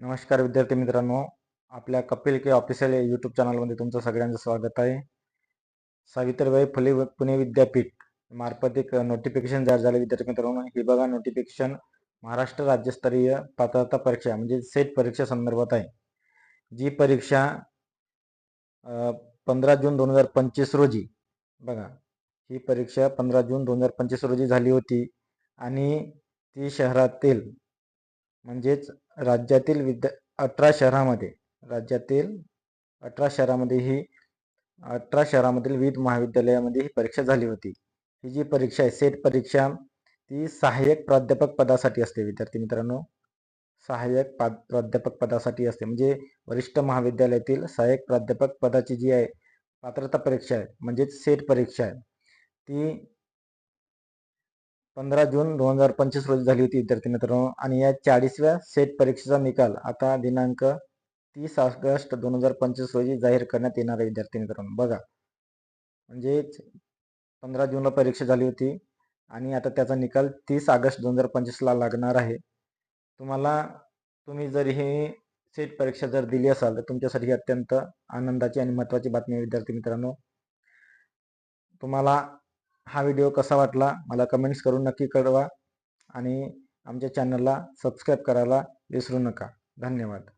नमस्कार विद्यार्थी मित्रांनो आपल्या कपिल के ऑफिशियल यूट्यूब चॅनलमध्ये तुमचं सगळ्यांचं स्वागत आहे. सावित्रीबाई फुले पुणे विद्यापीठ मार्फत एक नोटिफिकेशन जाहीर झाले विद्यार्थी मित्रांनो. हे बघा नोटिफिकेशन महाराष्ट्र राज्यस्तरीय पात्रता परीक्षा म्हणजे सेट परीक्षा संदर्भात आहे. जी परीक्षा पंधरा जून दोन हजार पंचवीस रोजी बघा ही परीक्षा पंधरा जून दोन हजार पंचवीस रोजी झाली होती. आणि ती शहरातील म्हणजेच राज्यातील विद्या अठरा शहरामध्ये राज्यातील अठरा शहरामध्ये ही अठरा शहरामधील विविध महाविद्यालयामध्ये ही परीक्षा झाली होती. ही जी परीक्षा आहे सेट परीक्षा ती सहाय्यक प्राध्यापक पदासाठी असते विद्यार्थी मित्रांनो. सहाय्यक पा प्राध्यापक पदासाठी असते. म्हणजे वरिष्ठ महाविद्यालयातील सहाय्यक प्राध्यापक पदाची जी आहे पात्रता परीक्षा आहे म्हणजेच सेट परीक्षा आहे ती पंधरा जून दोन हजार पंचवीस रोजी झाली होती विद्यार्थी मित्रांनो. आणि या चाळीसव्या सेट परीक्षेचा निकाल आता दिनांक तीस ऑगस्ट दोन हजार पंचवीस रोजी जाहीर करण्यात येणार आहे विद्यार्थी मित्रांनो. बघा म्हणजेच पंधरा जूनला परीक्षा झाली होती आणि आता त्याचा निकाल तीस ऑगस्ट दोन हजार पंचवीसला लागणार आहे. तुम्हाला तुम्ही जर हे सेट परीक्षा जर दिली असाल तर तुमच्यासाठी अत्यंत आनंदाची आणि महत्त्वाची बातमी विद्यार्थी मित्रांनो. तुम्हाला हा व्हिडिओ कसा वाटला मला कमेंट्स करून नक्की कळवा आणि आमच्या चॅनलला सबस्क्राईब करायला विसरू नका. धन्यवाद.